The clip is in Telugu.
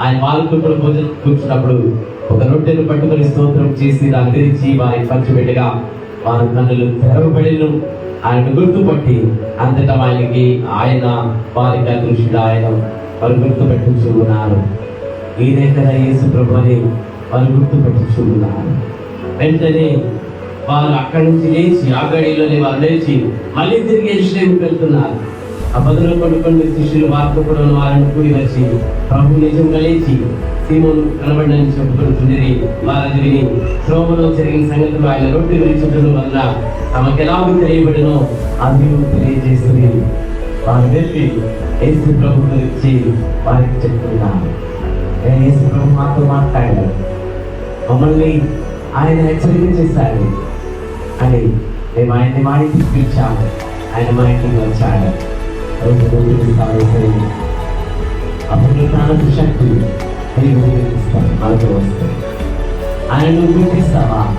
ఆయన వాళ్ళతో భోజనం కూర్చున్నప్పుడు ఒక రొట్టెను పట్టుకొని స్తోత్రం చేసి దాన్ని తెరిచి వారికి పంచిపెట్టగా వారి కన్నులు తెరవబడిను. ఆయన గుర్తుపట్టి అంతటా ఆయనకి ఆయన వారికి అదృష్టుడు ఆయన వారు గుర్తుపెట్టించు ఉన్నారు ఈయనే కదా యేసు ప్రభు అని వారు గుర్తుపెట్టించు ఉన్నారు వెంటనే వారు అక్కడి నుంచి లేచి ఆ గడిలోనే వారు లేచి మళ్ళీ తిరిగి వెళ్తున్నారు. ఆ కొనుక్కొని శిష్యులు వారితో కూడా వారిని కూడి వచ్చి ప్రభు నిజంగా లేచి సీమోను కనబడని చెప్పుకుంటున్నది వారది విని శ్రోమలో జరిగిన సంగతులు ఆయన రొట్టె విరిచడం వల్ల తమకు ఎలాగో తెలియబడినో అది తెలియజేస్తుంది. వారు వెళ్ళి యేసు ప్రభు గురించి వారికి చెప్తున్నారు ఏ యేసు ప్రభు మాతో మాట్లాడారు మమ్మల్ని ఆయన హెచ్చరిక చేశాడు. అని మేము ఆయన్ని మా ఇంటికి పిలిచాము. ఆయన మా ఇంటికి వచ్చాడు. Öldürülmeli tarihleri. Apunitahan siya kung kayo ng isang algorithm. Ay nung isa ba,